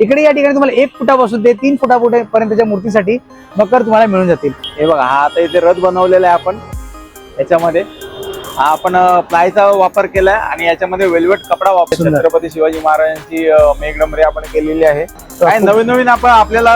इकडे या ठिकाणी तुम्हाला एक फुटापासून ते तीन फुटापर्यंतच्या मूर्तीसाठी मकर तुम्हाला मिळून जातील. हे बघा हा आता इथे रथ बनवलेला आहे आपण. याच्यामध्ये हा आपण प्लायचा वापर केलाय आणि याच्यामध्ये वेल्वेट कपडा वापर. छत्रपती शिवाजी महाराजांची अं, मेघडंबरी आपण केलेली आहे. काय नवीन नवीन आपण आपल्याला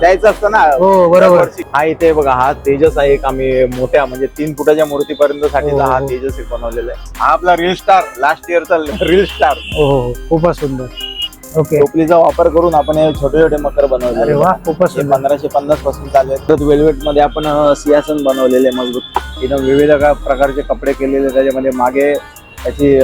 द्यायचं असतं ना? हो बरोबर. हा इथे बघा हा तेजस आहे एक आम्ही मोठ्या म्हणजे तीन फुटाच्या मूर्तीपर्यंत साठीचा हो, हा हो. तेजस बनवलेला आहे. हा आपला रील स्टार लास्ट इयरचा रील स्टार हो हो हो. खूपच सुंदर. ओके टोपलीचा वापर करून आपण हे छोटे छोटे मकर वा खूपच पंधराशे पन्नासपासून चालू आहेत. तर वेल्वेटमध्ये आपण अं, सिंहासन बनवलेले मजबूत. एकदम विविध प्रकारचे कपडे केलेले त्याच्यामध्ये मागे त्याची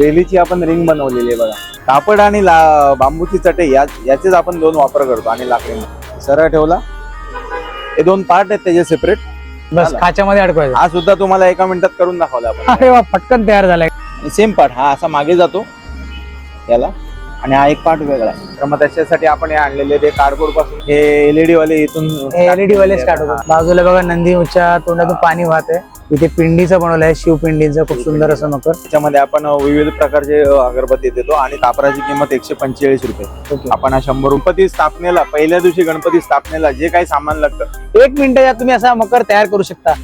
वेलीची आपण रिंग बनवलेली आहे बघा. कापड आणि ला- बांबूची चटई या याचेच आपण दोन वापर करतो आणि लाकडी. सरळ ठेवला. हे दोन पार्ट आहेत त्याचे सेपरेट बस. खाच्यामध्ये अडकवायचं हा सुद्धा तुम्हाला एका मिनिटात करून दाखवला आपण. अरे वा पटकन तयार झालाय. सेम पार्ट हा असा मागे जातो. याला. आणि हा एक पार्ट वेगळा आहे. तर मग त्याच्यासाठी आपण हे आणलेले ते कार्डबोर्डपासून हे एलईडी वाले इथून एलईडी वाले स्टार्ट होतात बाजूला बघा नंदीच्या तोंडातून पाणी वाहत आहे इथे पिंडीचं बनवलं आहे शिवपिंडीचं खूप सुंदर असं मकर. त्याच्यामध्ये आपण विविध प्रकारचे अगरबत्ती देतो आणि कापराची किंमत एकशे पंचेचाळीस रुपये. आपण हा शंभर गणपती स्थापनेला पहिल्या दिवशी गणपती स्थापनेला जे काही सामान लागतं. एक मिनिट यात तुम्ही असा मकर तयार करू शकता.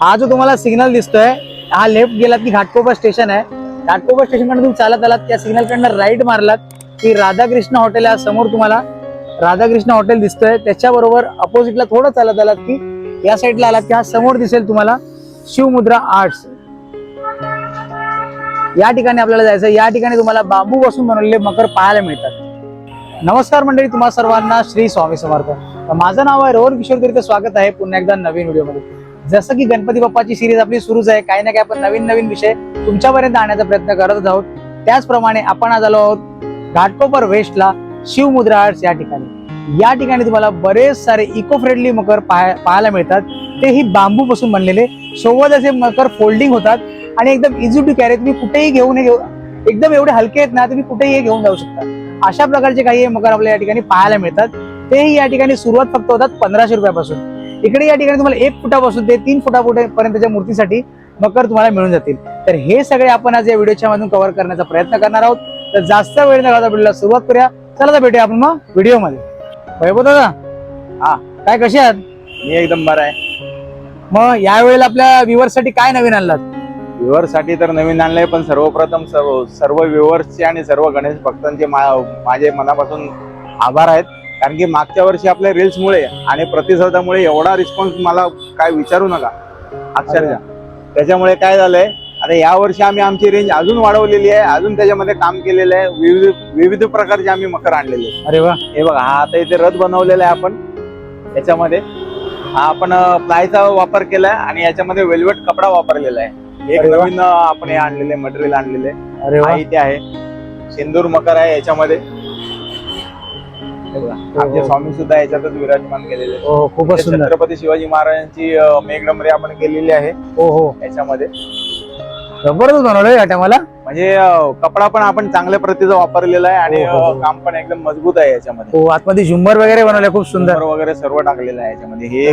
हा जो तुम्हाला सिग्नल दिसतोय हा लेफ्ट गेलात की घाटकोपर स्टेशन आहे. घाटकोपर स्टेशनकडे तुम्ही चालत आलात त्या सिग्नल कडनं राईट मारलात की राधाकृष्ण हॉटेल आहे समोर तुम्हाला. राधाकृष्ण हॉटेल दिसतोय. त्याच्याबरोबर अपोजिटला थोडं चालत आलात की या साईडला आलात की हा समोर दिसेल तुम्हाला शिवमुद्रा आर्ट्स या ठिकाणी आपल्याला जायचं या ठिकाणी तुम्हाला बांबू पासून बनवलेले मकर पाहायला मिळतात. नमस्कार मंडळी तुम्हा सर्वांना श्री स्वामी समर्थ. माझं नाव आहे रोहन किशोर तिथे स्वागत आहे पुन्हा एकदा नवीन व्हिडिओमध्ये जसं की गणपती बाप्पाची सिरीज आपली सुरूच आहे काही ना काही आपण नवीन नवीन विषय तुमच्यापर्यंत आणण्याचा प्रयत्न करत आहोत. त्याचप्रमाणे आपण आज आलो आहोत घाटकोपर वेस्टला शिवमुद्रा आर्ट्स या ठिकाणी. या ठिकाणी तुम्हाला बरेच सारे इको फ्रेंडली मकर पाहायला मिळतात. तेही बांबू पासून बनलेले. सोबत असे मकर फोल्डिंग होतात आणि एकदम इझी टू कॅरी तुम्ही कुठेही घेऊन हे एकदम एवढे हलके आहेत ना तुम्ही कुठेही हे घेऊन जाऊ शकता. अशा प्रकारचे काही मकर आपल्याला या ठिकाणी पाहायला मिळतात. तेही या ठिकाणी सुरुवात फक्त होतात पंधराशे रुपयापासून. इकडे या ठिकाणी तुम्हाला एक फुटापासून ते तीन फुटापर्यंतच्या मूर्तीसाठी मकर तुम्हाला मिळून जातील. तर हे सगळे आपण आज या व्हिडिओच्या मधून कव्हर करण्याचा प्रयत्न करणार आहोत. तर जास्त वेळ न घालता व्हिडिओला सुरुवात करूया. चला तर भेटूया आपण मग व्हिडिओमध्ये. वैभव दादा हा. काय कसे आहात? मी एकदम बरं आहे. मग यावेळेला आपल्या viewers साठी काय नवीन आणलात? व्ह्युअरसाठी तर नवीन आणलंय पण सर्वप्रथम सर्व सर्व व्ह्युअर्सचे आणि सर्व गणेश भक्तांचे मा- माझे मनापासून आभार आहेत. कारण की मागच्या वर्षी आपल्या रील्समुळे आणि प्रतिसादामुळे एवढा रिस्पॉन्स मला काय विचारू नका. अक्षरशः. त्याच्यामुळे काय झालंय आता या वर्षी आम्ही आमची रेंज अजून वाढवलेली आहे अजून त्याच्यामध्ये काम केलेलं आहे विविध विविध प्रकारचे आम्ही मकर आणलेले. अरे वा. हे बघा हा आता इथे रथ बनवलेला आहे आपण. याच्यामध्ये हा आपण प्लायचा वापर केलाय आणि याच्यामध्ये वेल्वेट कपडा वापरलेला आहे. एक. नवीन आपण हे आणलेले मटेरियल आणलेले. अरे इथे आहे. सिंदूर मकर आहे याच्यामध्ये. आमचे हो. स्वामी सुद्धा याच्यातच विराजमान केलेले. हो खूपच छत्रपती शिवाजी महाराजांची अं, मेघडंबरी आपण केलेली आहे. हो हो. याच्यामध्ये. जबरदस्त बनवलंय या टायमाला. म्हणजे कपडा पण आपण चांगल्या प्रतीचा वापरलेला आहे आणि हो, हो, हो. काम पण एकदम मजबूत आहे याच्यामध्ये. हो आतमध्ये झुंबर वगैरे बनवले खूप सुंदर. वगैरे सर्व टाकलेलं आहे याच्यामध्ये. हे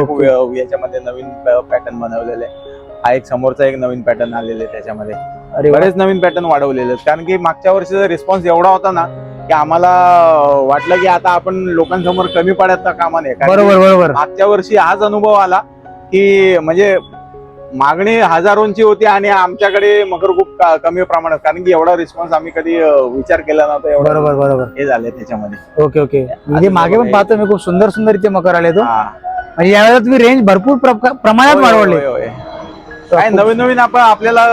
याच्यामध्ये नवीन पॅटर्न बनवलेले आहे. हा एक समोरचा एक नवीन पॅटर्न आलेले आहे त्याच्यामध्ये. बरेच नवीन पॅटर्न वाढवलेले कारण की मागच्या वर्षीचा रिस्पॉन्स एवढा होता ना की आम्हाला वाटलं की आता आपण लोकांसमोर कमी पडत कामा नये. बरोबर बरोबर. मागच्या वर्षी हाच अनुभव आला की म्हणजे मागणी हजारोंची होती आणि आमच्याकडे मकर खूप कमी प्रमाणात कारण की एवढा रिस्पॉन्स आम्ही कधी विचार केला नव्हता एवढा. बरोबर बरोबर. हे झाले त्याच्यामध्ये. Okay okay. म्हणजे मागे पण पाहतो मी खूप सुंदर सुंदर इथे मकर आले तो. म्हणजे यावेळेला तुम्ही रेंज भरपूर प्रमाणात वाढवले. काय नवीन नवीन आपण आपल्याला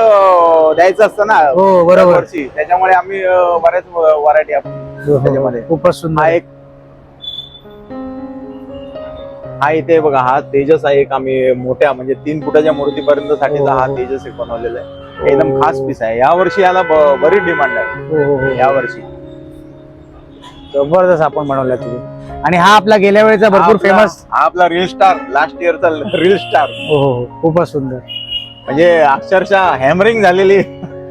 द्यायचं असतं ना हो बरोबर. दरवर्षी. त्याच्यामुळे आम्ही अं, बऱ्याच व्हरायटी हो, हो, त्याच्यामध्ये. खूपच हा सुंदर एक हा इथे बघा हा तेजस आहे एक आम्ही मोठ्या म्हणजे तीन फुटाच्या मूर्तीपर्यंत साठीचा हा हो. तेजस एक बनवलेला आहे. एकदम खास पीस आहे. या वर्षी याला ब- बरीच डिमांड आहे. हो हो हो. या वर्षी. जबरदस्त आपण बनवला तुम्ही. आणि हा आपला गेल्या वेळेचा भरपूर फेमस हा आपला रील स्टार लास्ट इयरचा रील स्टार हो हो हो, खूपच सुंदर. म्हणजे अक्षरशः हॅमरिंग झालेली.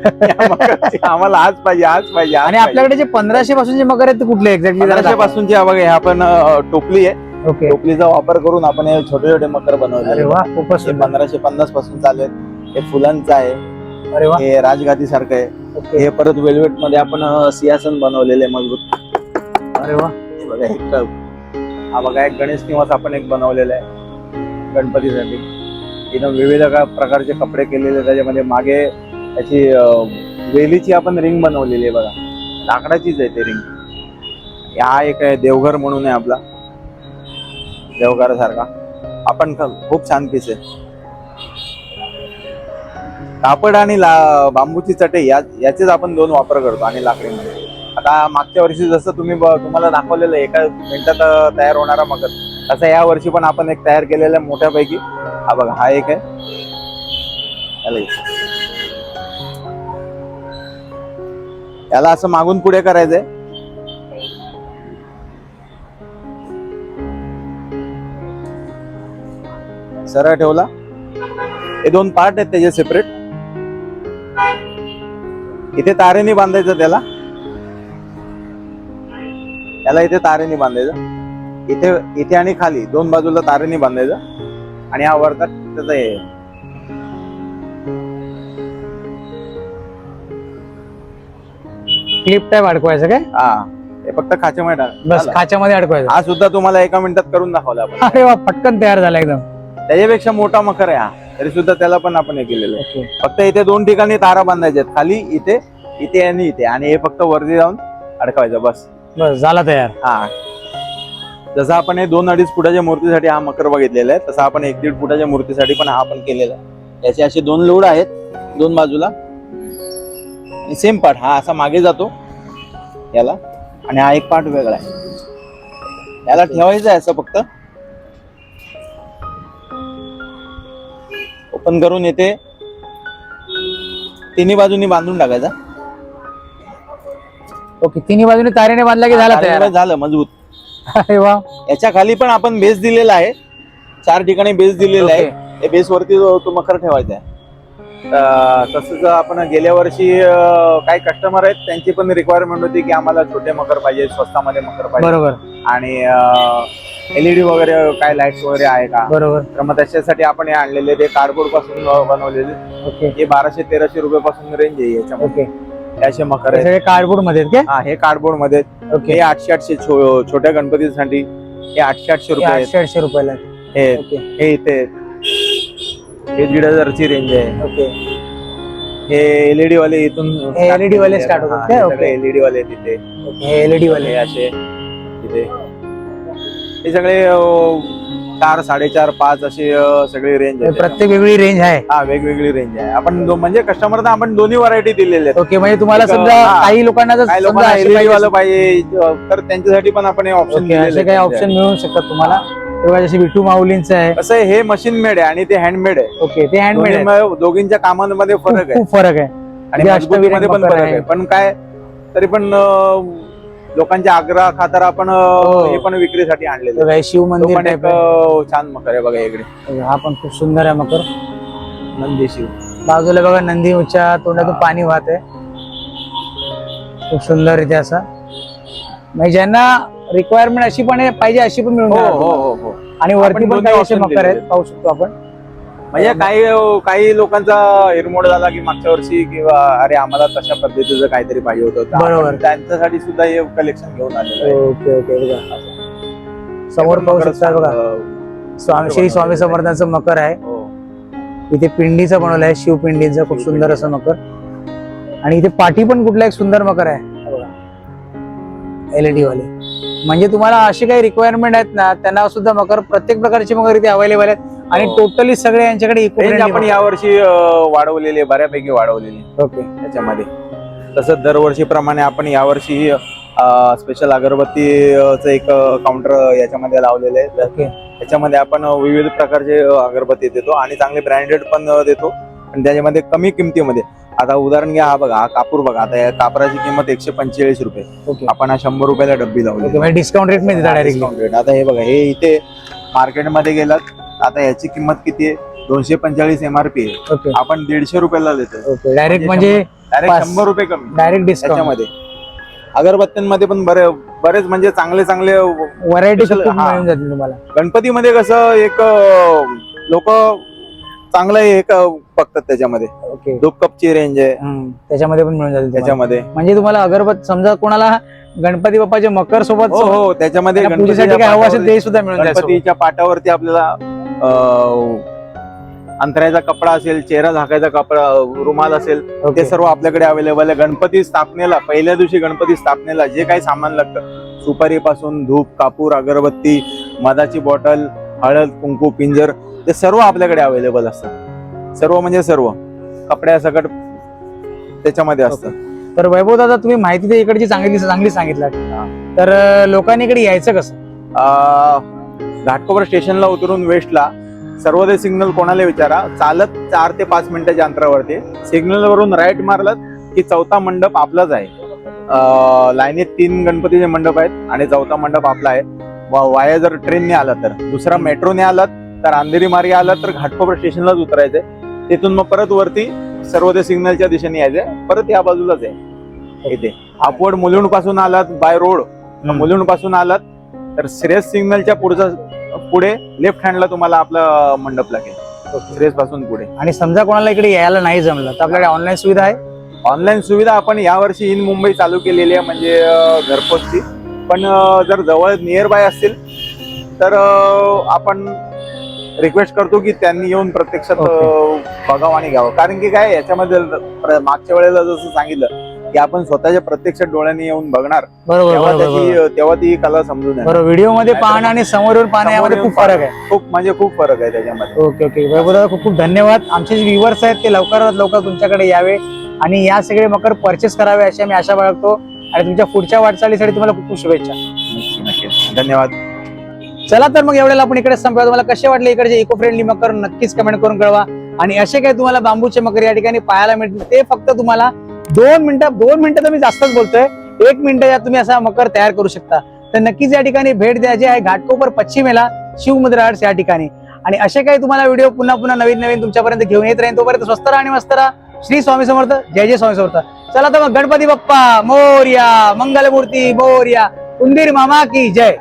आम्हाला आज पाहिजे आज पाहिजे आणि. आपल्याकडे जे पंधराशे पासून जे मकर आहेत ते कुठले पंधराशे एक्झॅक्टली पासूनची हा बघा हे आपण टोपली आहे. ओके. टोपलीचा वापर करून आपण हे छोटे छोटे मकर बनवले खूपच पंधराशे पन्नासपासून चालू आहेत. हे फुलांचं आहे. अरे वा. हे राजगादी सारखं आहे. हे परत वेल्वेटमध्ये आपण अं, सिंहासन बनवलेले मजबूत. अरे वा. बघा हे हा बघा एक गणेश निवास आपण एक बनवलेला आहे. गणपतीसाठी. तिनं विविध प्रकारचे कपडे केलेले त्याच्यामध्ये मागे त्याची वेलीची आपण रिंग बनवलेली आहे बघा. लाकडाचीच आहे ते रिंग. हा एक आहे देवघर म्हणून आहे आपला. देवघर सारखा आपण खूप छान पीस आहे. कापड आणि ला बांबूची चटई या याचेच आपण दोन वापर करतो आणि लाकडीमध्ये. आता मागच्या वर्षी जसं तुम्ही तुम्हाला दाखवलेलं एका मिनिटात तयार होणारा मकर तसं या वर्षी पण आपण एक तयार केलेला आहे मोठ्यापैकी. हा बघा हा एक आहे. याला असं मागून पुढे करायचंय. सरळ ठेवला. हे दोन पार्ट आहेत त्याचे सेपरेट इथे तारेने बांधायचं त्याला. याला इथे तारेने बांधायचं. इथे इथे आणि खाली दोन बाजूला तारेने बांधायचं. आणि हा वरता त्याचा हे. क्लिप टाईप अडकवायचं काय? हा. हे फक्त खाच्यामध्ये टाक. बस झालं. खाच्यामध्ये अडकवायचं. हा सुद्धा तुम्हाला एका मिनिटात करून दाखवला आपण. अरे वा पटकन तयार झाला एकदम. त्याच्यापेक्षा मोठा मकर आहे हा. तरी सुद्धा त्याला पण आपण हे केलेलं आहे. ओके फक्त इथे दोन ठिकाणी तारा बांधायच्या आहेत. खाली इथे इथे आणि इथे. आणि हे फक्त वरती जाऊन अडकवायचं बस. बस झाला तयार. हा. जसं आपण हे दोन अडीच फुटाच्या मूर्तीसाठी हा मकर बघितलेला आहे तसं आपण एक दीड फुटाच्या मूर्तीसाठी पण हा आपण केलेला आहे. याचे असे दोन लोड आहेत दोन बाजूला. सेम पार्ट हा असा मागे जातो याला. आणि हा एक पार्ट वेगळा आहे. याला ठेवायचं आहे असं फक्त. ओपन करून येते. तिन्ही बाजूनी बांधून टाकायचा. ओके तिन्ही बाजूने तारेने बांधला की झाला तयार? झालं मजबूत. अरे वा. याच्या खाली पण आपण बेस दिलेला आहे. चार ठिकाणी बेस दिलेला आहे. त्या बेस वरती जो तो मकर ठेवायचा आहे. अं, तसंच आपण गेल्या वर्षी अं, काही कस्टमर आहेत त्यांची पण रिक्वायरमेंट होती की आम्हाला छोटे मकर पाहिजे स्वस्तामध्ये मकर पाहिजे. बरोबर. आणि एलईडी वगैरे काय लाईट्स वगैरे आहे का? बरोबर. तर मग त्याच्यासाठी आपण हे आणलेले ते कार्डबोर्डपासून बनवलेले ओके हे बाराशे तेराशे रुपये पासून रेंज आहे याच्यामध्ये. ओके असे मकर हे आहेत सगळे कार्डबोर्डमध्ये आहेत हा हे कार्डबोर्डमध्ये आहेत. ओके. हे आठशे आठशे छो- छोट्या गणपतीसाठी हे आठशे आठशे हे रुपये आहेत. आठशे आठशे रुपयाला आहेत. हे ओके. हे इथे हे दीड हजारची रेंज आहे. ओके. हे एलईडी वाले इथून हे LED वाले start होतात काय? ओके. एलईडी वाले तिथे ओके हे एलईडी वाले हे असे तिथे हे सगळे अं, चार साडेचार पाच असे अं, सगळे रेंज आहे प्रत्येक वेगळी रेंज आहे. हा वेगवेगळी रेंज आहे. आपण दो- म्हणजे कस्टमरला आपण दोन्ही व्हरायटी दिलेल्या आहेत. ओके म्हणजे तुम्हाला एक, समजा हा. काही लोकांना जर काही समजा लोकांना अशी पाहिजे वाला पाहिजे अं, तर त्यांच्यासाठी पण आपण हे ऑप्शन ओके असे काही ऑप्शन मिळू शकतात तुम्हाला? तेव्हा जसे विठू माऊलींचं आहे. कसं आहे, हे मशीन मेड आहे आणि ते हँडमेड आहे. ओके ते हँडमेड आहे. दोघींच्या कामांमध्ये खूप फरक आहे. खूप फरक आहे. आणि जे मजबुतीमध्ये पण फरक आहे. आहे. पण काय तरी पण अं, लोकांच्या आग्रह खातर आपण हो. हे पण विक्रीसाठी आणलेलं आहे. बघा, हे शिव मंदिर पण एक छान मकर आहे बघा इकडे हा पण खूप सुंदर आहे मकर नंदी शिव बाजूला बघा नंदी उच्चा तोंडातून. पाणी वाहत आहे खूप सुंदर इथे असा म्हणजे ज्यांना रिक्वायरमेंट अशी पण आहे पाहिजे अशी पण मिळून हो हो आणि वरती पण काही असे मकर आहेत. पाहू शकतो आपण म्हणजे काही काही लोकांचा हिरमोड झाला की मागच्या वर्षी किंवा अरे आम्हाला तशा पद्धतीचं काहीतरी पाहिजे होतं. बरोबर. त्यांच्यासाठी सुद्धा हे कलेक्शन घेऊन आलेलं आहे. ओके ओके बघा. समोर पाहू मकर शकता बघा. स्वामी श्री स्वामी समर्थांचं मकर आहे. हो. इथे पिंडीचं बनवलं आहे शिवपिंडीचं खूप सुंदर असं मकर. आणि इथे पाठी पण कुठला एक सुंदर मकर आहे. एलईडी वाले. म्हणजे तुम्हाला अशी काही रिक्वायरमेंट आहेत ना त्यांना सुद्धा मकर प्रत्येक प्रकारचे मकर इथे अवेलेबल आहेत. आणि हो. टोटली सगळे यांच्याकडे रेंज आपण यावर्षी अं, वाढवलेली आहे बऱ्यापैकी वाढवलेली आहे. ओके. त्याच्यामध्ये. तसंच दरवर्षीप्रमाणे आपण यावर्षी स्पेशल अगरबत्तीचं एक काउंटर याच्यामध्ये लावलेलं आहे. तर ओके. त्याच्यामध्ये आपण अं, विविध प्रकारचे अं, अगरबत्ती देतो आणि चांगले ब्रँडेड पण अं, देतो. आणि त्याच्यामध्ये कमी किमतीमध्ये आता उदाहरण घ्या हा बघा हा कापूर बघा आता या कापराची किंमत एकशे पंचेचाळीस रुपये. ओके. आपण हा शंभर रुपयाला डब्बी लावली ओके डिस्काउंट रेटमध्ये देता Discount rate. आता हे बघा हे इथे मार्केटमध्ये गेलात. आता याची किंमत किती आहे? दोनशे पंचेचाळीस एमआरपी आहे. ओके. आपण दीडशे रुपयाला देतो ओके. डायरेक्ट म्हणजे डायरेक्ट पाच. शंभर रुपये कमी. डायरेक्ट डिस्काउंट त्याच्यामध्ये अगरबत्त्यांमध्ये पण बरे बरेच म्हणजे चांगले चांगले व्हरायटी Special, खूप हा. मिळून जातील तुम्हाला. गणपतीमध्ये कसं एक लोक चांगलं एक बघतात त्याच्यामध्ये. ओके. कपची रेंज आहे. हम्म, त्याच्यामध्ये पण मिळून जातील तुम्हाला. त्याच्यामध्ये. म्हणजे तुम्हाला अगरबत समजा कोणाला गणपती बाप्पाचे मकर सोबत हो हो. त्याच्यामध्ये त्यांना पूजेसाठी गणपतीच्या काय हवं असेल ते सुद्धा मिळून जाईल सोबत. गणपतीच्या पाटावरती आपल्याला अंतरायचा कपडा असेल चेहरा झाकायचा कपडा रुमाल असेल ओके. ते सर्व आपल्याकडे अवेलेबल आहे. गणपती स्थापनेला पहिल्या दिवशी गणपती स्थापनेला जे काही सामान लागतं सुपारीपासून धूप कापूर अगरबत्ती मधाची बॉटल हळद कुंकू पिंजर ते सर्व आपल्याकडे अवेलेबल असतं. सर्व म्हणजे सर्व. कपड्यासकट त्याच्यामध्ये असतं. तर वैभव दादा तुम्ही माहिती इकडची चांगली चांगली सांगितलं तर लोकांनी इकडे यायचं कसं? अं, घाटकोपर स्टेशनला उतरून वेस्टला सर्वोदय सिग्नल कोणाला विचारा? चालत चार ते पाच मिनिटाच्या अंतरावरती. सिग्नल वरून राईट मारलात की चौथा मंडप आपलाच आहे. लाईनीत तीन गणपतीचे मंडप आहेत आणि चौथा मंडप आपला आहे. वा- वाया जर ट्रेनने आला तर. दुसरा मेट्रोने आलात तर अंधेरी मार्गे आलात तर घाटकोपर स्टेशनलाच उतरायचंय. तिथून मग परत वरती सर्वोदय सिग्नलच्या दिशेने यायचंय. परत या बाजूलाच आहे. इथे. अपवर्ड मुलुंडपासून आलात बाय रोड. मुलुंडपासून आलात. तर श्रेयस सिग्नलच्या पुढचा पुढे लेफ्ट हँडला तुम्हाला आपला मंडप लागेल. श्रेयसपासून पुढे. आणि समजा कोणाला इकडे यायला नाही जमलं तर आपल्याकडे ऑनलाईन सुविधा आहे? ऑनलाईन सुविधा आपण यावर्षी इन मुंबई चालू केलेली आहे म्हणजे घरपोचची पण जर जवळ नियर बाय असतील तर आपण रिक्वेस्ट करतो की त्यांनी येऊन प्रत्यक्षात बघावं आणि घ्यावं. कारण की काय याच्यामध्ये मागच्या वेळेला जसं सांगितलं की आपण स्वतःच्या प्रत्यक्ष डोळ्याने येऊन बघणार बरोबर तेव्हा बरोबर बरोबर. त्याची तेव्हा ती कला समजून येणार. बरोबर व्हिडिओमध्ये पाहणं आणि समोर येऊन पाहणं यामध्ये खूप फरक आहे. खूप म्हणजे खूप फरक आहे त्याच्यामध्ये. Okay okay. वैभव दादा खूप खूप धन्यवाद. आमचे जे व्ह्युअर्स आहेत ते लवकरात लवकर तुमच्याकडे यावे आणि या सगळे मकर परचेस करावे अशी आम्ही आशा बाळगतो. आणि तुमच्या पुढच्या वाटचालीसाठी तुम्हाला खूप खूप शुभेच्छा. धन्यवाद. चला तर मग एवढ्याला आपण इकडे संपूया. तुम्हाला कसे वाटले इकडचे इको फ्रेंडली मकर नक्कीच कमेंट करून कळवा. आणि असे काही तुम्हाला बांबूचे मकर या ठिकाणी पाहायला मिळतील ते फक्त तुम्हाला दोन मिनिटं दोन मिनिटं तर मी जास्तच बोलतोय. एक मिनिटं तुम्ही असा मकर तयार करू शकता. तर नक्कीच या ठिकाणी भेट द्या जे आहे घाटकोपर पश्चिमेला शिवमुद्रा आर्ट्स या ठिकाणी. आणि असे काही तुम्हाला व्हिडिओ पुन्हा पुन्हा नवीन नवीन तुमच्यापर्यंत घेऊन येत राहील तोपर्यंत स्वस्त राहा आणि मस्त राहा. श्री स्वामी समर्थ जय जय स्वामी समर्थ. चला तर मग गणपती बाप्पा मोर्या मंगलमूर्ती मोर्या उंदीर मामा की जय.